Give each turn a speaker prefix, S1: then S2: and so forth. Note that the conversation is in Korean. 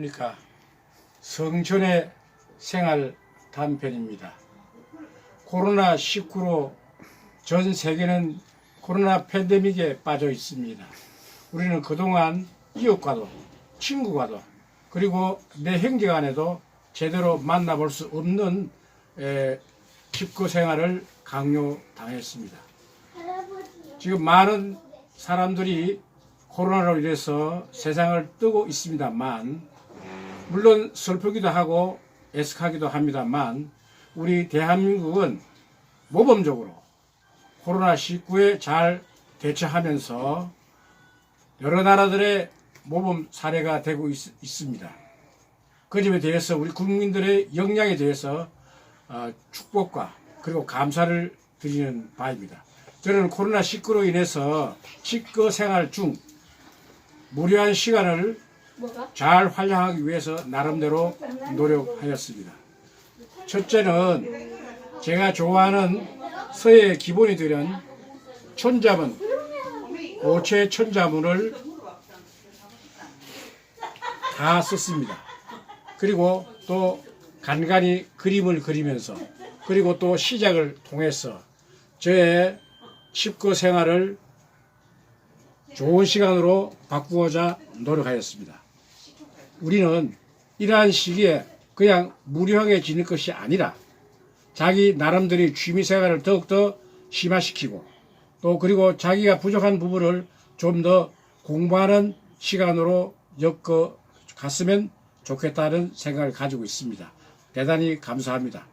S1: 그러니까 성촌의 생활 단편입니다. 코로나 19로 전 세계는 코로나 팬데믹에 빠져 있습니다. 우리는 그동안 이웃과도 친구과도 그리고 내 형제 간에도 제대로 만나볼 수 없는 에, 집거 생활을 강요당했습니다. 지금 많은 사람들이 코로나로 인해서 세상을 뜨고 있습니다만 물론 슬프기도 하고 애석하기도 합니다만 우리 대한민국은 모범적으로 코로나19에 잘 대처하면서 여러 나라들의 모범 사례가 되고 있, 습니다 그 점에 대해서 우리 국민들의 역량에 대해서 어, 축복과 그리고 감사를 드리는 바입니다. 저는 코로나19로 인해서 직거 생활 중 무료한 시간을? 잘 활용하기 위해서 나름대로 노력하였습니다. 첫째는 제가 좋아하는 서예 기본이 되는 천자문, 고체 천자문을 다 썼습니다. 그리고 또 간간히 그림을 그리면서 그리고 또 시작을 통해서 저의 칩거 생활을 좋은 시간으로 바꾸고자 노력하였습니다. 우리는 이러한 시기에 그냥 무료하게 지낼 것이 아니라 자기 나름대로 취미 생활을 더욱더 심화시키고 또 그리고 자기가 부족한 부분을 좀 더 공부하는 시간으로 엮어 갔으면 좋겠다는 생각을 가지고 있습니다. 대단히 감사합니다.